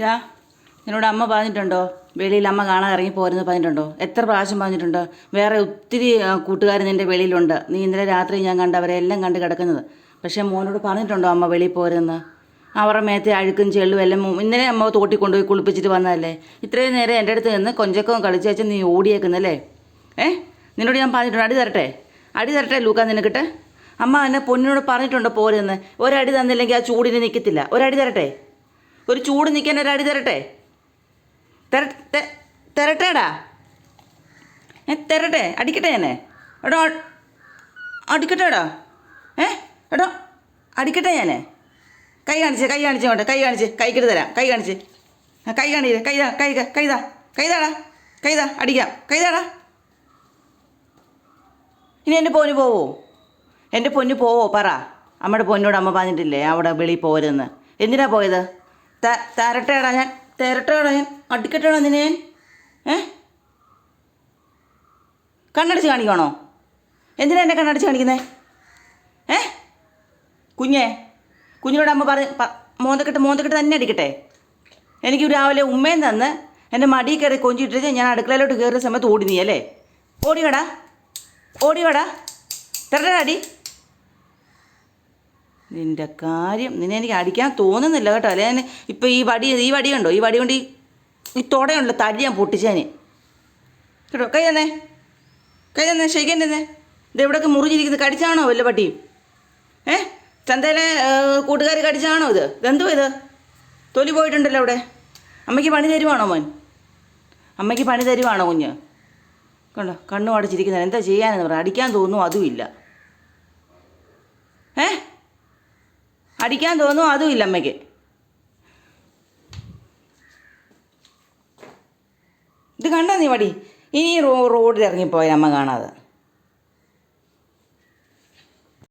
ഞാ എന്നോട് അമ്മ പറഞ്ഞിട്ടുണ്ടോ? വെളിയിൽ അമ്മ കാണാൻ ഇറങ്ങി പോരുന്നത് പറഞ്ഞിട്ടുണ്ടോ? എത്ര പ്രാവശ്യം പറഞ്ഞിട്ടുണ്ടോ? വേറെ ഒത്തിരി കൂട്ടുകാർ നിന്റെ വെളിയിലുണ്ട്. നീ ഇന്നലെ രാത്രി ഞാൻ കണ്ട അവരെ എല്ലാം കണ്ട് കിടക്കുന്നത്. പക്ഷേ മോനോട് പറഞ്ഞിട്ടുണ്ടോ അമ്മ വെളിയിൽ പോരുന്നത് അവരുടെ മേത്തെ അഴുക്കും ചെള്ളും എല്ലാം ഇന്നലെ അമ്മ തോട്ടി കൊണ്ടുപോയി കുളിപ്പിച്ചിട്ട് വന്നതല്ലേ? ഇത്രയും നേരം എന്റെ അടുത്ത് നിന്ന് കൊഞ്ചക്കവും കളിച്ച് വെച്ച് നീ ഓടിയേക്കുന്നല്ലേ ഏ? നിന്നോട് ഞാൻ പറഞ്ഞിട്ടുണ്ട് അടി തരട്ടെ? അടി തരട്ടെ ലൂക്ക നിനക്കിട്ട്? അമ്മ എന്നെ പൊന്നിനോട് പറഞ്ഞിട്ടുണ്ടോ പോരുതെന്ന് ഒരടി തന്നില്ലെങ്കിൽ ആ ചൂടിന് നിൽക്കത്തില്ല ഒരടി തരട്ടെ? ഒരു ചൂട് നിൽക്കാൻ ഒരടി തരട്ടെ? തര തെ- തരട്ടേടാ ഏ തരട്ടെ അടിക്കട്ടെ എന്നെ. എടോ അടിക്കട്ടെടാ ഏ എടോ അടിക്കട്ടെ ഞാൻ കൈ കാണിച്ച് കൈ കാണിച്ച് വേണ്ടേ കൈ കാണിച്ച്. കൈക്കിട്ട് തരാം കൈ കാണിച്ച്. കൈ കാണി കൈതാ കൈ കൈതാ കൈതാടാ കൈതാ അടിക്കാം. കൈതാടാ ഇനി എന്റെ പൊന്നു പോവോ? എന്റെ പൊന്നു പോവോ? പറ. അമ്മയുടെ പൊന്നോട് അമ്മ പറഞ്ഞിട്ടില്ലേ അവിടെ വെളിയിൽ പോരുന്ന് എന്തിനാ പോയത്? തരട്ടേടാ ഞാൻ. തരട്ടേടാ ഞാൻ. അടിക്കട്ടേടാ നിന്നെ ഞാൻ. ഏ? കണ്ണടിച്ച് കാണിക്കണോ എന്തിനാ എന്നെ കണ്ണടിച്ച് കാണിക്കുന്നേ? ഏ? കുഞ്ഞേ കുഞ്ഞിനോട് അമ്മ പറ പ- മോന്തക്കെട്ട് മോന്തക്കെട്ട് തന്നെ അടിക്കട്ടെ. എനിക്ക് രാവിലെ ഉമ്മയും തന്ന് എന്റെ മടി കയറി കൊഞ്ചിട്ടിട്ട് ഞാൻ അടുക്കളയിലോട്ട് കയറുന്ന സമയത്ത് ഓടി നീ അല്ലേ? ഓടിയോടാ ഓടിയോടാ തരടാ അടി. നിന്റെ കാര്യം. നിന്നെ എനിക്ക് അടിക്കാൻ തോന്നുന്നില്ല കേട്ടോ. അല്ലെ ഇപ്പം ഈ വടി ഈ വടി കണ്ടോ? ഈ വടി കൊണ്ട് ഈ ഈ തുടയുണ്ടല്ലോ തല്ലി ഞാൻ പൊട്ടിച്ചേനെ. കേട്ടോ? കൈ തന്നെ. കൈ തന്നെ തന്നെ. ഇത് എവിടെയൊക്കെ മുറിഞ്ഞിരിക്കുന്നത് കടിച്ചാണോ വല്ല പട്ടിയും ഏ? ചന്തയിലെ കൂട്ടുകാർ കടിച്ചാണോ ഇത്? ഇതെന്തോ ഇത്? തൊലി പോയിട്ടുണ്ടല്ലോ അവിടെ. അമ്മയ്ക്ക് പണി തരുവാണോ മോൻ? അമ്മയ്ക്ക് പണി തരുവാണോ കുഞ്ഞ്? കണ്ടോ? കണ്ണു അടച്ചിരിക്കുന്നത്. എന്താ ചെയ്യാനെന്ന് പറയാം അടിക്കാൻ തോന്നുന്നു അതുമില്ല ഏ? അടിക്കാൻ തോന്നും അതും ഇല്ല അമ്മയ്ക്ക്. ഇത് കണ്ടോ നീ വടി ഇനി റോഡിൽ ഇറങ്ങിപ്പോയ അമ്മ കാണാതെ.